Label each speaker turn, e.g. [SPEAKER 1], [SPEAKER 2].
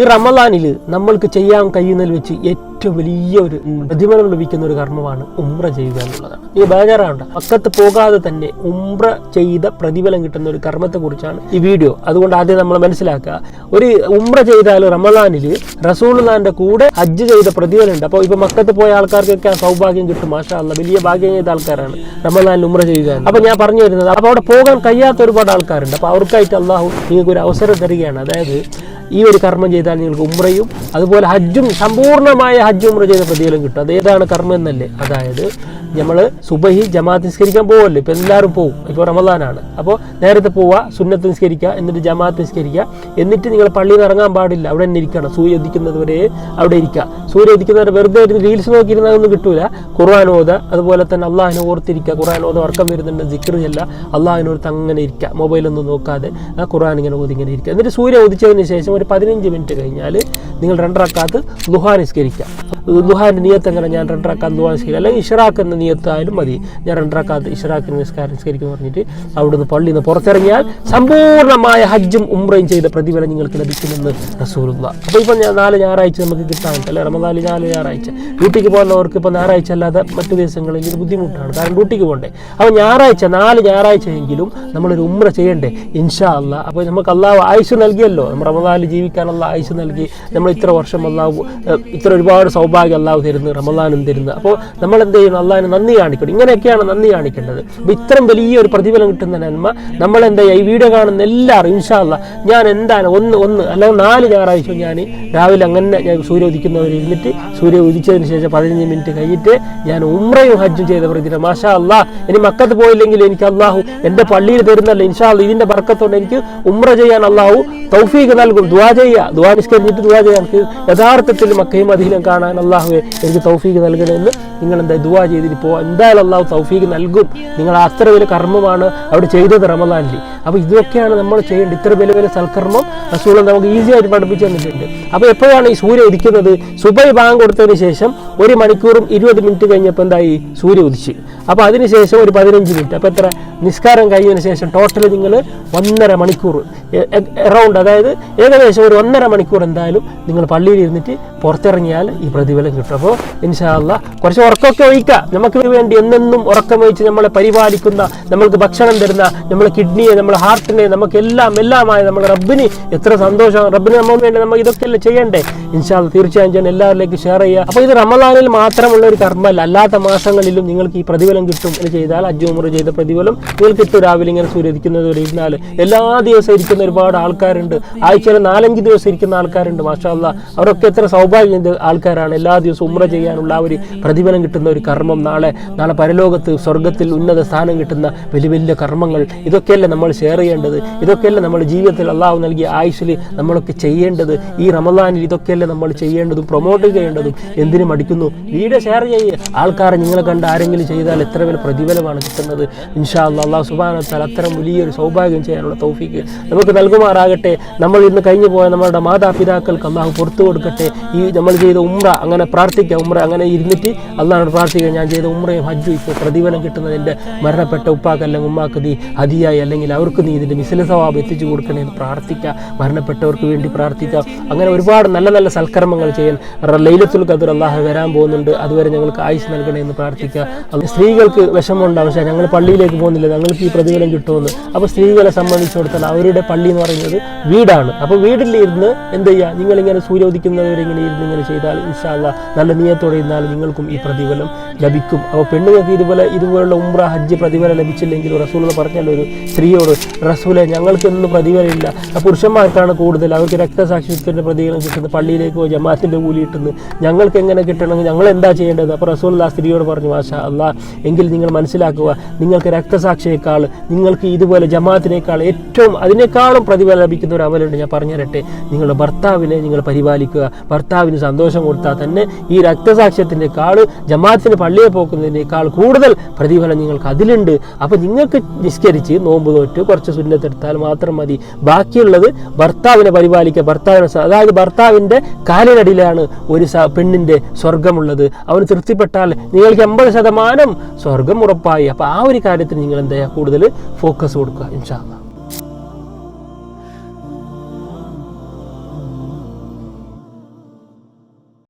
[SPEAKER 1] ഈ റമദാനിൽ നമ്മൾക്ക് ചെയ്യാൻ കഴിയുന്നതിൽ വെച്ച് ഏറ്റവും വലിയ ഒരു പ്രതിഫലം ലഭിക്കുന്ന ഒരു കർമ്മമാണ് ഉംറ ചെയ്യുക എന്നുള്ളതാണ്. ഈ ബേജാറാണ്ട പക്കത്ത് പോകാതെ തന്നെ ഉംറ ചെയ്ത പ്രതിഫലം കിട്ടുന്ന ഒരു കർമ്മത്തെക്കുറിച്ചാണ് ഈ വീഡിയോ. അതുകൊണ്ട് ആദ്യം നമ്മൾ മനസ്സിലാക്കുക. ഒരു ഉംറ ചെയ്താൽ റമദാനിൽ റസൂൽഖാന്റെ കൂടെ ഹജ്ജ് ചെയ്ത പ്രതിഫലം ഉണ്ട് അപ്പോൾ ഇപ്പൊ മക്കത്ത് പോയ ആൾക്കാർക്കൊക്കെ ആ സൗഭാഗ്യം കിട്ടും. മാഷാ അല്ല വലിയ ഭാഗ്യം ചെയ്ത ആൾക്കാരാണ് റമദാനിൽ ഉംറ ചെയ്യുക അപ്പോൾ അപ്പൊ ഞാൻ പറഞ്ഞു വരുന്നത് അപ്പോൾ അവിടെ പോകാൻ കഴിയാത്ത ഒരുപാട് ആൾക്കാരുണ്ട്. അപ്പോൾ അവർക്കായിട്ട് അള്ളാഹു നിങ്ങൾക്ക് ഒരു അവസരം തരികയാണ്. അതായത് ഈ ഒരു കർമ്മം ചെയ്താൽ നിങ്ങൾക്ക് ഉമ്രയും അതുപോലെ ഹജ്ജും സമ്പൂർണമായ ഹജ്ജ് ഉമ്ര ചെയ്ത പ്രതിഫലം കിട്ടും. അതേതാണ് കർമ്മം എന്നല്ലേ? അതായത് നമ്മൾ സുബഹി ജമാഅത്ത് നിസ്കരിക്കാൻ പോകുമല്ലോ ഇപ്പം എല്ലാവരും പോകും ഇപ്പോൾ റമദാനാണ്. അപ്പോൾ നേരത്തെ പോവുക സുന്നത്ത് നിസ്കരിക്കുക എന്നിട്ട് ജമാഅത്ത് നിസ്കരിക്കുക. എന്നിട്ട് നിങ്ങൾ പള്ളിയിൽ നിന്ന് ഇറങ്ങാൻ പാടില്ല. അവിടെ തന്നെ ഇരിക്കണം. സൂര്യ ഉദിക്കുന്നത് വരെ അവിടെ ഇരിക്കുക. സൂര്യ ഉദിക്കുന്നവരെ വെറുതെ ഇരുന്ന് റീൽസ് നോക്കിയിരുന്നതൊന്നും കിട്ടൂല. ഖുർആൻ ഓത അതുപോലെ തന്നെ അള്ളാഹിനെ ഓർത്തിരിക്കുക. ഖുർആൻ ഓത ഉറക്കം വരുന്നുണ്ട് ജിക്ർ ചെല്ല അള്ളാഹിനോർത്ത് അങ്ങനെ ഇരിക്കുക. മൊബൈലൊന്നും നോക്കാതെ ആ ഖുർആൻ ഇങ്ങനെ ഓതി ഇങ്ങനെ ഇരിക്കുക. എന്നിട്ട് സൂര്യ ഉദിച്ചതിന് ശേഷം ഒരു പതിനഞ്ച് മിനിറ്റ് കഴിഞ്ഞാൽ നിങ്ങൾ രണ്ടറക്കാത്ത് ദുഹാ നിസ്കരിക്കുക ദുഹാന്റെ നിയത്ത് എങ്ങനെ ഞാൻ രണ്ടറക്കാത്ത് ദുഹാ നിസ്കരിക്കുക അല്ലെങ്കിൽ ഇഷറാക്ക് എന്ന നിയത്തായാലും മതി. ഞാൻ രണ്ടറക്കാത്ത് ഇഷറാക്കിന് നിസ്കാരം നിസ്കരിക്കുന്നു പറഞ്ഞിട്ട് അവിടുന്ന് പള്ളിയിൽ നിന്ന് പുറത്തിറങ്ങിയാൽ സമ്പൂർണമായ ഹജ്ജും ഉംറയും ചെയ്ത പ്രതിഫലം നിങ്ങൾക്ക് ലഭിക്കുമെന്ന് റസൂലുള്ള. അപ്പോൾ ഇപ്പം നാല് ഞായറാഴ്ച നമുക്ക് കിട്ടാനുണ്ട് അല്ലേ? റമദാനിൽ നാല് ഞായറാഴ്ച. ഡ്യൂട്ടിക്ക് പോകുന്നവർക്ക് ഇപ്പോൾ ഞായറാഴ്ച അല്ലാതെ മറ്റു ദിവസങ്ങളിൽ ഇത് ബുദ്ധിമുട്ടാണ്. കാരണം ഡ്യൂട്ടിക്ക് പോകണ്ടേ. അപ്പോൾ ഞായറാഴ്ച നാല് ഞായറാഴ്ചയെങ്കിലും നമ്മളൊരു ഉംറ ചെയ്യണ്ടേ? ഇൻഷാ അല്ല അപ്പോൾ നമുക്ക് അള്ളാഹ് ആയുസ് നൽകിയല്ലോ. നമ്മൾ റമദാനിൽ ജീവിക്കാനുള്ള ആയുസ് നൽകി നമ്മൾ ഇത്ര വർഷം അള്ളാഹു ഇത്ര ഒരുപാട് സൗഭാഗ്യം അള്ളാഹു തരുന്നു. റമദാനും തരുന്നു അപ്പോൾ നമ്മൾ എന്ത് ചെയ്യണം? അള്ളാഹിന് നന്ദി കാണിക്കണം. ഇങ്ങനെയൊക്കെയാണ് നന്ദി കാണിക്കേണ്ടത്. അപ്പോൾ ഇത്രയും വലിയൊരു പ്രതിഫലം കിട്ടുന്ന നന്മ നമ്മൾ എന്താ ഈ വീഡിയോ കാണുന്ന എല്ലാവരും ഇൻഷാല്ല ഞാൻ എന്താണ് ഒന്ന് ഒന്ന് അല്ലെങ്കിൽ നാല് ഞായറാഴ്ച ഞാൻ രാവിലെ അങ്ങനെ ഞാൻ സൂര്യ ഉദിക്കുന്നവർ ഇരുന്നിട്ട് സൂര്യ ഉദിച്ചതിന് ശേഷം പതിനഞ്ച് മിനിറ്റ് കഴിഞ്ഞിട്ട് ഞാൻ ഉമ്രയും ഹജ്ജും ചെയ്ത പ്രതിഫലം. മാഷാ അല്ലാ ഇനി മക്കത്ത് പോയില്ലെങ്കിൽ എനിക്ക് അള്ളാഹു എന്റെ പള്ളിയിൽ തരുന്നല്ല ഇൻഷാ അല്ല ഇതിന്റെ ബർക്കത്തോടെ എനിക്ക് ഉമ്ര ചെയ്യാൻ അള്ളാഹു തൗഫീഖ് നൽകും. ദുവാ ചെയ്യുക ദുവാ നിഷ്കരിച്ചിട്ട് ദുവാ ചെയ്യുക എനിക്ക് യഥാർത്ഥത്തിൽ മക്കയും അധീനം കാണാൻ അള്ളാഹുവെ എനിക്ക് തൗഫീഖ് നൽകണമെന്ന് നിങ്ങൾ എന്താ ദുവാ ചെയ്തിട്ട് പോവാ. എന്തായാലും അള്ളാഹു തൗഫീഖ് നൽകും. നിങ്ങൾ അത്ര വലിയ കർമ്മമാണ് അവിടെ ചെയ്തത് റമദാനിൽ. അപ്പോൾ ഇതൊക്കെയാണ് നമ്മൾ ചെയ്യേണ്ടത്. ഇത്ര വലിയ വലിയ സൽക്കർമ്മം റസൂൾ നമുക്ക് ഈസി ആയിട്ട് പഠിപ്പിച്ചു തന്നിട്ടുണ്ട്. അപ്പോൾ എപ്പോഴാണ് ഈ സൂര്യ ഉദിക്കുന്നത്? സുബൈ ബാങ്ക് കൊടുത്തതിന് ശേഷം ഒരു മണിക്കൂറും ഇരുപത് മിനിറ്റ് കഴിഞ്ഞപ്പോൾ എന്തായി? സൂര്യ ഉദിച്ച്. അപ്പോൾ അതിനുശേഷം ഒരു പതിനഞ്ച് മിനിറ്റ്. അപ്പോൾ എത്ര? നിസ്കാരം കഴിഞ്ഞതിന് ശേഷം ടോട്ടൽ നിങ്ങൾ ഒന്നര മണിക്കൂർ എറൗണ്ട് അതായത് ഏകദേശം ഒരു ഒന്നര മണിക്കൂർ എന്തായാലും നിങ്ങൾ പള്ളിയിൽ ഇരുന്നിട്ട് പുറത്തിറങ്ങിയാൽ ഈ പ്രതിഫലം കിട്ടും. അപ്പോൾ ഇൻഷാല്ല കുറച്ച് ഉറക്കമൊക്കെ ഒഴിക്കുക നമുക്ക് വേണ്ടി എന്നെന്നും ഉറക്കം വഹിച്ച് നമ്മളെ പരിപാലിക്കുന്ന നമ്മൾക്ക് ഭക്ഷണം തരുന്ന നമ്മളെ കിഡ്നിയെ നമ്മളെ ഹാർട്ടിനെ നമുക്ക് എല്ലാം എല്ലാമായ നമ്മുടെ റബ്ബിന് എത്ര സന്തോഷം റബ്ബിന് നമ്മൾ വേണ്ടി നമ്മൾ ഇതൊക്കെയല്ലേ ചെയ്യണ്ടേ? ഇൻഷാല്ല തീർച്ചയായും ഞാൻ എല്ലാവരിലേക്ക് ഷെയർ ചെയ്യുക അപ്പോൾ ഇത് റമദാനിൽ മാത്രമുള്ള ഒരു കർമ്മമല്ല. അല്ലാത്ത മാസങ്ങളിലും നിങ്ങൾക്ക് ഈ പ്രതിഫലം കിട്ടും എന്ന് ചെയ്താൽ അജുമുറ ചെയ്ത പ്രതിഫലം നിങ്ങൾക്ക് കിട്ടും രാവിലെ ഇങ്ങനെ സൂര്യദിക്കുന്നത് ഇരുന്നാൽ എല്ലാ ദിവസവും ഇരിക്കുന്ന ഒരുപാട് ആൾക്കാരുണ്ട്. ആഴ്ചയിൽ നാലഞ്ച് ദിവസം ഇരിക്കുന്ന ആൾക്കാരുണ്ട് മാഷാല്ല അവരൊക്കെ എത്ര സൗഭാഗ്യം ചെയ്ത ആൾക്കാരാണ് എല്ലാ ദിവസവും ഉമ്ര ചെയ്യാനുള്ള ആ ഒരു പ്രതിഫലം കിട്ടുന്ന ഒരു കർമ്മം നാളെ നാളെ പരലോകത്ത് സ്വർഗത്തിൽ ഉന്നത സ്ഥാനം കിട്ടുന്ന വലിയ വലിയ കർമ്മങ്ങൾ ഇതൊക്കെയല്ലേ നമ്മൾ ഷെയർ ചെയ്യേണ്ടത്? ഇതൊക്കെയല്ലേ നമ്മൾ ജീവിതത്തിൽ അള്ളാഹു നൽകിയ ആയുഷിൽ നമ്മളൊക്കെ ചെയ്യേണ്ടത്? ഈ റമദാനിൽ ഇതൊക്കെയല്ലേ നമ്മൾ ചെയ്യേണ്ടതും പ്രൊമോട്ട് ചെയ്യേണ്ടതും? എന്തിനും അടിക്കുന്നു വീഡിയോ ഷെയർ ചെയ്യുക ആൾക്കാരെ നിങ്ങളെ കണ്ട് ആരെങ്കിലും ചെയ്താൽ എത്ര വലിയ പ്രതിഫലമാണ് കിട്ടുന്നത്? ഇൻഷാ അള്ളാഹ് അള്ളാഹു സുബാനത്താൽ അത്തരം വലിയൊരു സൗഭാഗ്യം ചെയ്യാനുള്ള തൗഫീക്ക് നമുക്ക് നൽകുമാറാകട്ടെ. നമ്മൾ ഇന്ന് കഴിഞ്ഞു പോയ നമ്മുടെ മാതാപിതാക്കൾക്ക് അള്ളാഹു പുറത്തു കൊടുക്കട്ടെ. ഈ നമ്മൾ ചെയ്ത ഉമ്ര അങ്ങനെ പ്രാർത്ഥിക്കുക ഉമ്ര അങ്ങനെ ഇരുന്നിട്ട് അള്ളാഹോട് പ്രാർത്ഥിക്കുക. ഞാൻ ചെയ്ത ഉമ്രയും ഹജ്ജും ഇപ്പോൾ പ്രതിഫലം കിട്ടുന്നതിന്റെ മരണപ്പെട്ട ഉപ്പാക്ക് അല്ലെങ്കിൽ ഉമ്മാക്ക് നീ ഹതിയായി അല്ലെങ്കിൽ അവർക്ക് നീ ഇതിന്റെ മിസില സ്വഭാവം എത്തിച്ചു കൊടുക്കണേ എന്ന് പ്രാർത്ഥിക്കുക. മരണപ്പെട്ടവർക്ക് വേണ്ടി പ്രാർത്ഥിക്കുക. അങ്ങനെ ഒരുപാട് നല്ല നല്ല സൽക്കർമ്മങ്ങൾ ചെയ്യാൻ ലൈലത്തുൽ ഖദർ അള്ളാഹു വരാൻ പോകുന്നുണ്ട്. അതുവരെ ഞങ്ങൾക്ക് ആയുസ് നൽകണേ എന്ന് പ്രാർത്ഥിക്കുക. സ്ത്രീകൾക്ക് വിഷമമുണ്ടാവും പക്ഷേ ഞങ്ങൾ പള്ളിയിലേക്ക് പോകുന്നില്ല. ഞങ്ങൾക്ക് ഈ പ്രതിഫലം കിട്ടുമെന്ന്. അപ്പോൾ സ്ത്രീകളെ സംബന്ധിച്ചിടത്തോളം അവരുടെ പള്ളി എന്ന് പറയുന്നത് വീടാണ്. അപ്പോൾ വീട്ടിലിരുന്ന് എന്ത് ചെയ്യുക? നിങ്ങളിങ്ങനെ സൂര്യോദിക്കുന്നവരെ ഇങ്ങനെ നിങ്ങൾ ചെയ്താൽ ഇൻഷാല്ല നല്ല നിയത്തോടെ ഇരുന്നാൽ നിങ്ങൾക്കും ഈ പ്രതിഫലം ലഭിക്കും. അപ്പോൾ പെണ്ണുങ്ങൾക്ക് ഇതുപോലെ ഇതുപോലുള്ള ഉംറ ഹജ്ജ് പ്രതിഫലം ലഭിച്ചില്ലെങ്കിൽ റസൂൽ പറഞ്ഞല്ലോ ഒരു സ്ത്രീയോട് റസൂലെ ഞങ്ങൾക്കൊന്നും പ്രതിഫലമില്ല. പുരുഷന്മാർക്കാണ് കൂടുതൽ. അവർക്ക് രക്തസാക്ഷിത്വത്തിന്റെ പ്രതിഫലം കിട്ടുന്നത് പള്ളിയിലേക്ക് പോയി ജമാഅത്തിന്റെ കൂലി കിട്ടുന്നത്. ഞങ്ങൾക്ക് എങ്ങനെ കിട്ടണമെങ്കിൽ ഞങ്ങൾ എന്താ ചെയ്യേണ്ടത്? അപ്പോൾ റസൂൽ ആ സ്ത്രീയോട് പറഞ്ഞു മാഷാ അള്ളാ എങ്കിൽ നിങ്ങൾ മനസ്സിലാക്കുക നിങ്ങൾക്ക് രക്തസാക്ഷിയേക്കാൾ നിങ്ങൾക്ക് ഇതുപോലെ ജമാഅത്തിനേക്കാൾ ഏറ്റവും അതിനേക്കാളും പ്രതിഫലം ലഭിക്കുന്ന ഒരു അമലുണ്ട്. ഞാൻ പറഞ്ഞു തരട്ടെ നിങ്ങളുടെ ഭർത്താവിനെ നിങ്ങൾ പരിപാലിക്കുക. ഭർത്താവിന് സന്തോഷം കൊടുത്താൽ തന്നെ ഈ രക്തസാക്ഷ്യത്തിനേക്കാൾ ജമാഅത്തിന് പള്ളിയെ പോക്കുന്നതിനേക്കാൾ കൂടുതൽ പ്രതിഫലം നിങ്ങൾക്ക് അതിലുണ്ട്. അപ്പോൾ നിങ്ങൾക്ക് നിസ്കരിച്ച് നോമ്പ് തോറ്റ് കുറച്ച് സുന്നത്തെടുത്താൽ മാത്രം മതി. ബാക്കിയുള്ളത് ഭർത്താവിനെ പരിപാലിക്കുക. ഭർത്താവിനെ അതായത് ഭർത്താവിന്റെ കാലിനടിയിലാണ് ഒരു പെണ്ണിന്റെ സ്വർഗമുള്ളത് അവന് തൃപ്തിപ്പെട്ടാൽ നിങ്ങൾക്ക് എൺപത് ശതമാനം സ്വർഗം ഉറപ്പായി. അപ്പോൾ ആ ഒരു കാര്യത്തിന് നിങ്ങൾ എന്താ കൂടുതൽ ഫോക്കസ് കൊടുക്കുക ഇൻഷാല്ല